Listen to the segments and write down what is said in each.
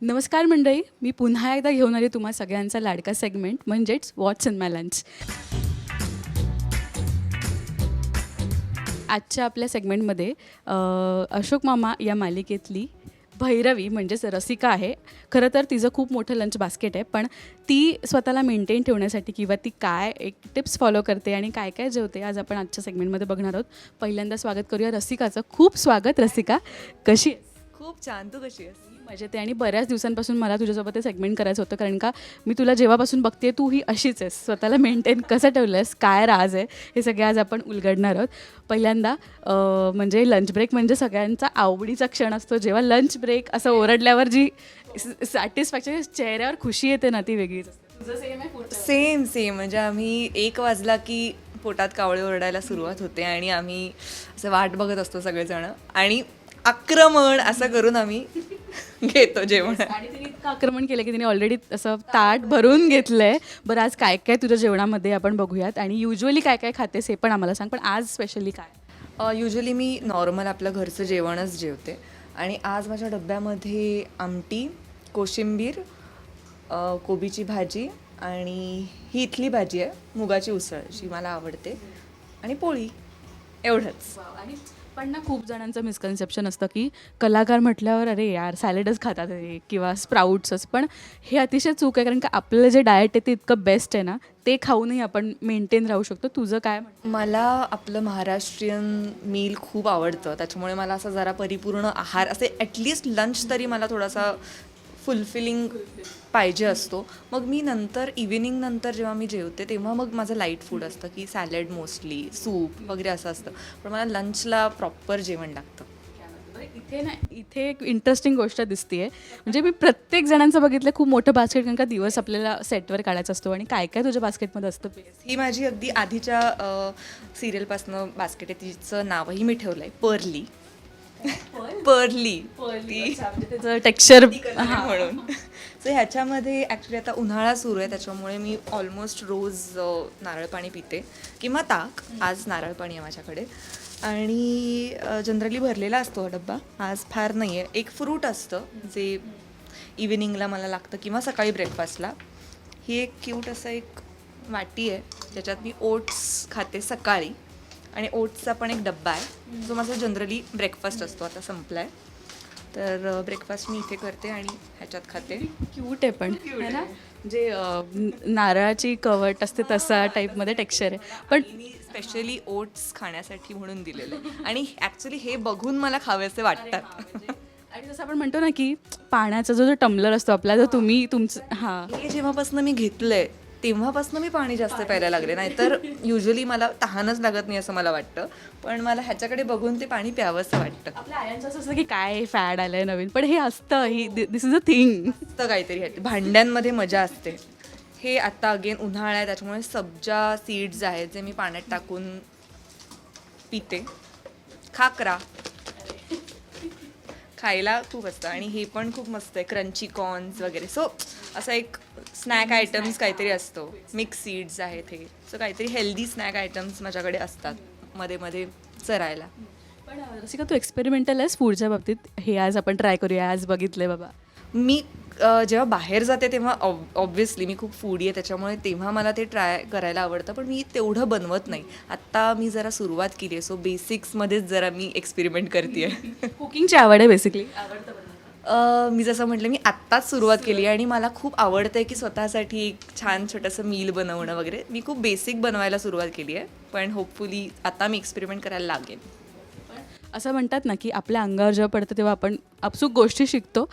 नमस्कार मंडळी मी पुन्हा एकदा घेऊन आली तुम्हा सगळ्यांचा लाडका सेगमेंट म्हणजेच वॉट्स इन माय लंच आजच्या आपल्या सेगमेंटमध्ये अशोक मामा या मालिकेतली भैरवी म्हणजेच रसिका आहे. खरं तर तिचं खूप मोठं लंच बास्केट आहे पण ती स्वतःला मेंटेन ठेवण्यासाठी किंवा ती काय एक टिप्स फॉलो करते आणि काय काय जेवते आज आपण आजच्या सेगमेंटमध्ये बघणार आहोत. पहिल्यांदा स्वागत करूया रसिकाचं. खूप स्वागत रसिका. कशी खूप छान. तू कशी आहेस? मी मजेत आहे आणि बऱ्याच दिवसांपासून मला तुझ्यासोबत ते सेगमेंट करायचं होतं कारण का मी तुला जेव्हापासून बघते तू ही अशीच आहेस. स्वतःला मेंटेन कसं ठेवलं आहेस काय राज आहे हे सगळे आज आपण उलगडणार आहोत. पहिल्यांदा अं, म्हणजे लंच ब्रेक म्हणजे सगळ्यांचा आवडीचा क्षण असतो. जेव्हा लंच ब्रेक असं ओरडल्यावर जी सॅटिस्फॅक्शन चेहऱ्यावर खुशी येते ना ती वेगळीच असते. तुझं सेम आहे? सेम सेम म्हणजे आम्ही एक वाजला की पोटात कावळे ओरडायला सुरुवात होते आणि आम्ही असं वाट बघत असतो सगळेजण. आणि आक्रमण असं करून आम्ही घेतो जेवण. आणि तिने इतकं आक्रमण केलं की तिने ऑलरेडी असं ताट भरून घेतलंय. बरं आज काय काय तुझ्या जेवणामध्ये आपण बघूयात आणि युजली काय काय खातेस हे पण आम्हाला सांग पण आज स्पेशली काय? युजली मी नॉर्मल आपलं घरचं जेवणच जेवते. आणि आज माझ्या डब्यामध्ये आमटी कोशिंबीर कोबीची भाजी आणि ही इथली भाजी आहे मुगाची उसळ जी मला आवडते. आणि पोळी एवढंच. आणि पण ना खूप जणांचं मिसकन्सेप्शन असतं की कलाकार म्हटल्यावर अरे यार सॅलडच खातात हे किंवा स्प्राऊट्सच पण हे अतिशय चूक आहे कारण का आपलं जे डाएट आहे ते इतकं बेस्ट आहे ना ते खाऊनही आपण मेंटेन राहू शकतो. तुझं काय मला आपलं महाराष्ट्रीयन मील खूप आवडतं. त्याच्यामुळे मला असं जरा परिपूर्ण आहार असे ॲटलिस्ट लंच तरी मला थोडासा फुलफिलिंग पाहिजे असतो. मग मी नंतर इव्हिनिंग नंतर जेव्हा मी जेवते तेव्हा मग माझं लाइट फूड असतं की सॅलड मोस्टली सूप वगैरे असं असतं. पण मला लंचला प्रॉपर जेवण लागतं. इथे ना इथे एक इंटरेस्टिंग गोष्ट दिसते म्हणजे मी प्रत्येक जणांचं बघितलं खूप मोठं बास्केट कारण का दिवस आपल्याला सेटवर काढायचा असतो आणि काय काय तुझ्या बास्केटमध्ये असतं? ही माझी अगदी आधीच्या सिरियलपासनं बास्केट आहे. तिचं नावही मी ठेवलं आहे पर्ली पर्ली ती म्हणजे त्याचं टेक्स्चर म्हणून. सो ह्याच्यामध्ये ॲक्च्युली आता उन्हाळा सुरू आहे त्याच्यामुळे मी ऑलमोस्ट रोज नारळ पाणी पिते किंवा ताक. आज नारळ पाणी आहे माझ्याकडे. आणि जनरली भरलेला असतो हा डब्बा. आज फार नाही आहे एक फ्रूट असतं जे इव्हिनिंगला मला लागतं किंवा सकाळी ब्रेकफास्टला ही एक क्यूट असं एक वाटी आहे ज्याच्यात मी ओट्स खाते सकाळी. आणि ओट्सचा पण एक डब्बा आहे. जो माझा जनरली ब्रेकफास्ट असतो आता संपला आहे तर ब्रेकफास्ट मी इथे करते आणि ह्याच्यात खाते. क्यूट आहे पण है ना? जे न- नारळाची कवट असते तसा टाईपमध्ये टेक्स्चर आहे. पण मी स्पेशली ओट्स खाण्यासाठी म्हणून दिलेलं आहे. आणि ॲक्च्युली हे बघून मला खावेसे वाटतात. आणि जसं आपण म्हणतो ना की पाण्याचा जो जो टम्बलर असतो आपला जर तुम्ही तुमचं हां. हे जेव्हापासून मी घेतलंय तेव्हापासून मी पाणी जास्त प्यायला लागले. नाहीतर युजली मला तहानच लागत नाही असं मला वाटतं. पण मला ह्याच्याकडे बघून ते पाणी प्यावंसं वाटतं. आपल्या आयांचं असं असतं की काय फॅड आलंय नवीन. पण हे असतं. ही दिस इज अ थिंग तर काहीतरी. भांड्यांमध्ये मजा असते. हे आता अगेन उन्हाळा आहे. त्याच्यामुळे सब्जा सीड्स आहेत जे मी पाण्यात टाकून पिते. खाकरा. खायला खूप असतं. आणि हे पण खूप मस्त आहे. क्रंची कॉर्न्स वगैरे. सो असं एक स्नॅक आयटम्स काहीतरी असतो. मिक्स सीड्स आहेत हे. सो काहीतरी हेल्दी स्नॅक आयटम्स माझ्याकडे असतात. मध्ये मध्ये चरायला. पण रसिका तू एक्सपेरिमेंटल आहेस फूडच्या बाबतीत? हे आज आपण ट्राय करूया. आज बघितलंय बाबा. मी जेव्हा बाहेर जाते तेव्हा ऑब्व्हियसली मी खूप फूडी आहे. त्याच्यामुळे तेव्हा मला ते ट्राय करायला आवडतं. पण मी तेवढं बनवत नाही. आत्ता मी जरा सुरुवात केली आहे. सो बेसिक्समध्येच जरा मी एक्सपेरिमेंट करते आहे कुकिंगची आवड आहे बेसिकली मी जसं म्हटलं मी आत्ताच सुरुवात केली आहे आणि मला खूप आवडतं आहे की स्वतःसाठी एक छान छोटंसं मील बनवणं वगैरे. मी खूप बेसिक बनवायला सुरुवात केली आहे पण होपफुली आता मी एक्सपेरिमेंट करायला लागेल असं म्हणतात ना की आपल्या अंगावर जेव्हा पडतं तेव्हा आपण आपसूक गोष्टी शिकतो.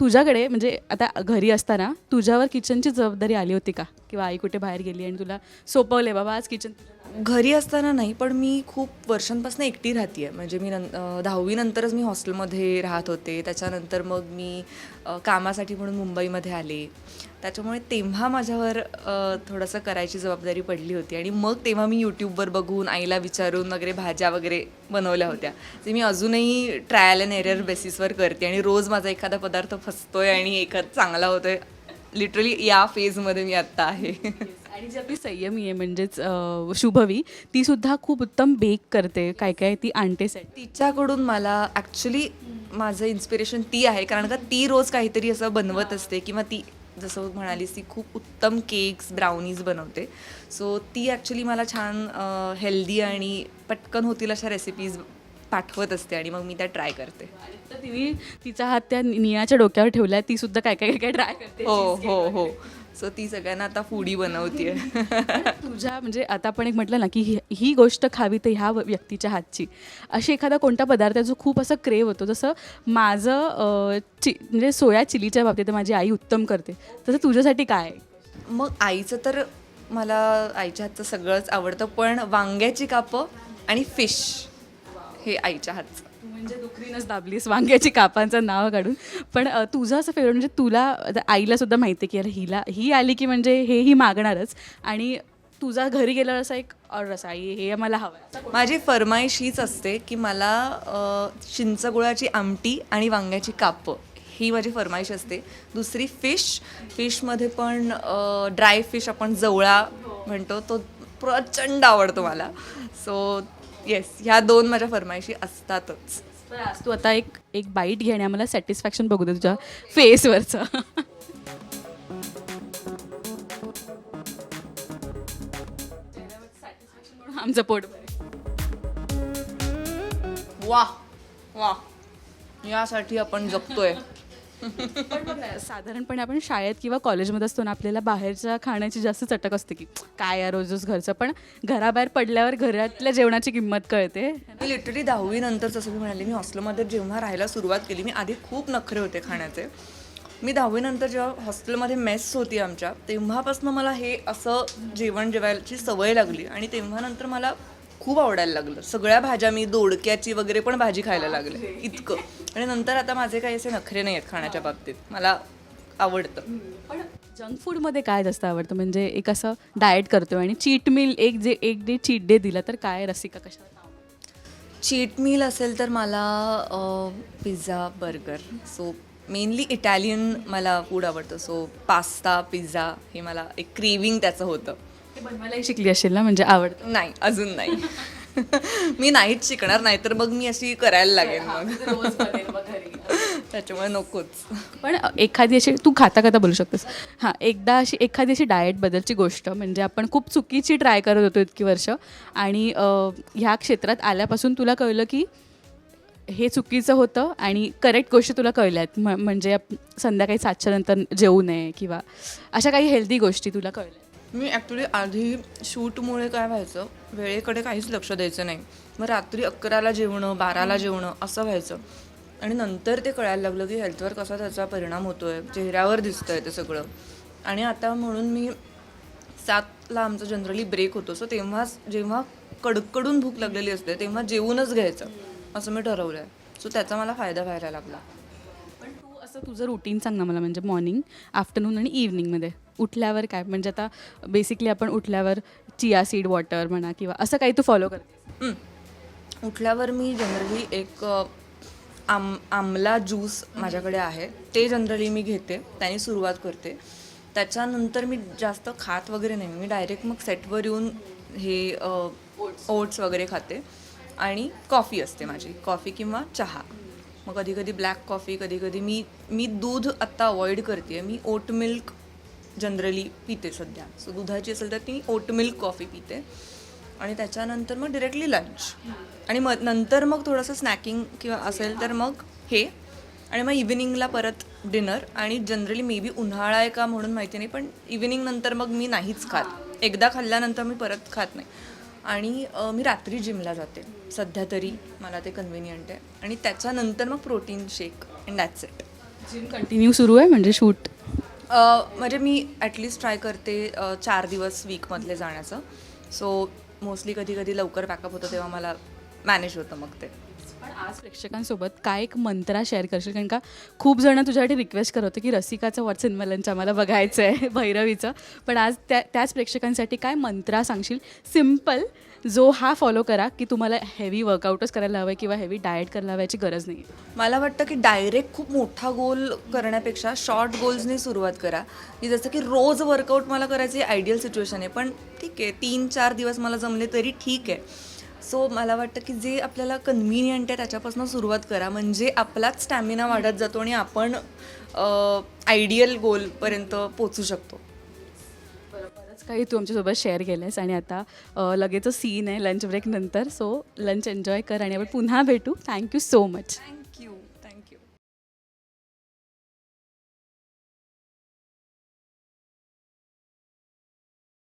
तुझ्याकडे म्हणजे आता घरी असताना तुझ्यावर किचनची जबाबदारी आली होती का? किंवा आई कुठे बाहेर गेली आणि तुला सोपवले बाबा आज किचन घरी असताना नाही पण मी खूप वर्षांपासून एकटी राहते आहे म्हणजे मी नं दहावीनंतरच मी हॉस्टेलमध्ये राहत होते. त्याच्यानंतर मग मी कामासाठी म्हणून मुंबईमध्ये आले. त्याच्यामुळे तेव्हा माझ्यावर थोडंसं करायची जबाबदारी पडली होती. आणि मग तेव्हा मी यूट्यूबवर बघून आईला विचारून वगैरे भाज्या वगैरे बनवल्या होत्या. ते मी अजूनही ट्रायल अँड एरर बेसिसवर करते. आणि रोज माझा एखादा पदार्थ फसतोय आणि एखाद चांगला होतोय. लिटरली या फेजमध्ये मी आत्ता आहे. आणि जी आपली संयमी आहे म्हणजेच अं, शुभवी ती सुद्धा खूप उत्तम बेक करते. काय काय? ती आणते सेट तिच्याकडून मला ॲक्च्युली माझं इन्स्पिरेशन ती आहे. कारण का ती रोज काहीतरी असं बनवत असते किंवा ती जसं म्हणालीस ती खूप उत्तम केक्स ब्राउनीज बनवते. सो ती ॲक्च्युली मला छान हेल्दी आणि पटकन होतील अशा रेसिपीज पाठवत असते आणि मग मी त्या ट्राय करते. तर तिने तिचा हात त्या नियाच्या डोक्यावर ठेवलाय ती सुद्धा काय काय काय काय ट्राय करते. हो हो हो. सो ती सगळ्यांना आता फूडी बनवते तुझ्या म्हणजे आता आपण एक म्हटलं ना की ही ही गोष्ट खावी तर ह्या व्यक्तीच्या हातची. अशी एखादा कोणता पदार्थ जो खूप असं क्रेव होतो. जसं माझं चि म्हणजे सोया चिलीच्या बाबतीत माझी आई उत्तम करते. तसं तुझ्यासाठी काय मग आईचं तर मला आईच्या हातचं सगळंच आवडतं पण वांग्याची कापं आणि फिश हे आईच्या हातचं. म्हणजे दुखरीनच दाबलीस वांग्याची कापांचं नाव काढून. पण अ, तुझं असं फेवरेट म्हणजे तुला आता आईला सुद्धा माहिती आहे की अरे हिला ही आली की म्हणजे हे ही मागणारच. आणि तुझा घरी गेल्यावर असा एक ऑर्डर असा आई हे मला हवं आहे. माझी फरमाईश हीच असते की मला अ, चिंचगुळाची आमटी आणि वांग्याची कापं ही माझी फरमाईश असते. दुसरी फिश फिशमध्ये पण ड्राय फिश आपण जवळा म्हणतो तो प्रचंड आवडतो मला. सो येस ह्या दोन माझ्या फरमाईशी असतातच. पण आज तू आता एक एक बाईट घेणे मला आम्हाला सॅटिस्फॅक्शन बघू दे तुझ्या फेसवरचं आमचं पोट वा वा यासाठी आपण जगतोय. पण बघ ना, साधारणपणे आपण शाळेत किंवा कॉलेजमध्ये असतो ना आपल्याला बाहेरच्या खाण्याची जास्त चटक असते की काय या रोज रोज घरचं? पण घराबाहेर पडल्यावर घरातल्या जेवणाची किंमत कळते. मी लिटरली दहावी जसं मी म्हणाले मी हॉस्टेलमध्ये जेव्हा राहायला सुरुवात केली मी आधी खूप नखरे होते खाण्याचे. मी दहावीनंतर जेव्हा हॉस्टेलमध्ये मेस होती आमच्या तेव्हापासून मला हे असं जेवण जेवायची सवय लागली आणि तेव्हा नंतर मला खूप आवडायला लागलं. सगळ्या भाज्या मी दोडक्याची वगैरे पण भाजी खायला लागले. इतकं. आणि नंतर आता माझे काही असे नखरे नाही आहेत खाण्याच्या बाबतीत. मला आवडतं. पण जंक फूडमध्ये काय जास्त आवडतं? म्हणजे एक असं डाएट करतो आणि चीट मील एक जे एक डे चीट डे दिला तर काय रसिका कशा चीट मील असेल तर मला pizza burger. So mainly Italian मला फूड आवडतं. सो पास्ता पिझ्झा हे मला एक क्रेविंग त्याचं होतं. ते बनवायलाही शिकली असेल ना? म्हणजे आवडतं. नाही अजून नाही. मी नाहीच शिकणार नाही तर मग मी अशी करायला लागेल मग. त्याच्यामुळे नकोच. पण एखादी अशी तू खाता खाता बोलू शकतेस. हां एकदा अशी एखादी अशी डाएट बद्दलची गोष्ट म्हणजे आपण खूप चुकीची ट्राय करत होतो इतकी वर्ष आणि ह्या क्षेत्रात आल्यापासून तुला कळलं की हे चुकीचं होतं आणि करेक्ट गोष्टी तुला कळल्यात. म- म्हणजे संध्याकाळी सातच्या नंतर जेवू नये किंवा अशा काही हेल्दी गोष्टी तुला कळल्या मी ॲक्च्युली आधी शूटमुळे काय व्हायचं वेळेकडे काहीच लक्ष द्यायचं नाही. मग रात्री अकराला जेवणं बाराला जेवणं असं व्हायचं. आणि नंतर ते कळायला लागलं की हेल्थवर कसा त्याचा परिणाम होतो आहे चेहऱ्यावर दिसतं आहे ते सगळं. आणि आता म्हणून मी सातला आमचा जनरली ब्रेक होतो. सो तेव्हाच जेव्हा कडकडून भूक लागलेली असते तेव्हा जेवूनच घ्यायचं असं मी ठरवलं आहे सो त्याचा मला फायदा व्हायला लागला. पण तू असं तुझं रुटीन सांग ना मला म्हणजे मॉर्निंग आफ्टरनून आणि इव्हनिंगमध्ये उठल्यावर काय? म्हणजे आता बेसिकली आपण उठल्यावर चिया सीड वॉटर म्हणा किंवा असं काही तू फॉलो करते. उठल्यावर मी जनरली एक आम आमला ज्यूस माझ्याकडे आहे. ते जनरली मी घेते. त्याने सुरुवात करते. त्याच्यानंतर मी जास्त खात वगैरे नाही. मी डायरेक्ट मग सेटवर येऊन हे ओट्स वगैरे खाते. आणि कॉफी असते माझी. कॉफी किंवा चहा. मग कधी कधी ब्लॅक कॉफी कधी कधी मी मी दूध आत्ता अवॉइड करते मी ओट मिल्क जनरली पिते सध्या. सो दुधाची असेल तर ती ओट मिल्क कॉफी पिते. आणि त्याच्यानंतर मग डिरेक्टली लंच आणि मग नंतर मग थोडंसं स्नॅकिंग किंवा असेल तर मग हे. आणि मग इव्हिनिंगला परत डिनर आणि जनरली मे बी उन्हाळा आहे का म्हणून माहिती नाही पण इव्हिनिंग नंतर मग मी नाहीच खात. एकदा खाल्ल्यानंतर मी परत खात नाही. आणि मी रात्री जिमला जाते. सध्या तरी मला ते कन्व्हिनियंट आहे. आणि त्याच्यानंतर मग protein shake and that's it gym continue सुरू आहे? म्हणजे शूट म्हणजे मी ॲटलिस्ट ट्राय करते चार दिवस वीकमधले जाण्याचं. सो मोस्टली कधी कधी लवकर पॅकअप होतं तेव्हा मला मॅनेज होतं मग ते. पण आज प्रेक्षकांसोबत काय एक मंत्रा शेअर करशील? कारण का खूप जण तुझ्यासाठी रिक्वेस्ट करत होते की रसिकाचं वॉट्सअप मलनचं आम्हाला बघायचं आहे भैरवीचं. पण आज त्या त्याच प्रेक्षकांसाठी काय मंत्रा सांगशील? सिंपल जो हा फॉलो करा की तुम्हाला हेवी वर्कआउटच करायला हवं आहे किंवा हेवी डाएट करायला हव्याची गरज नाही मला वाटतं की डायरेक्ट खूप मोठा गोल करण्यापेक्षा शॉर्ट गोल्सनी सुरुवात करा. की जसं की रोज वर्कआउट मला करायची आयडियल सिच्युएशन आहे. पण ठीक आहे तीन चार दिवस मला जमले तरी ठीक आहे. सो मला वाटतं की जे आपल्याला कन्व्हिनियंट आहे त्याच्यापासून सुरुवात करा. म्हणजे आपलाच स्टॅमिना वाढत जातो आणि आपण आयडियल गोलपर्यंत पोचू शकतो. बरंच काही तू आमच्यासोबत शेअर केलं आहेस आणि आता अ, लगेचच सीन आहे लंच ब्रेक नंतर. सो लंच एन्जॉय कर आणि आपण पुन्हा भेटू. Thank you so much thank you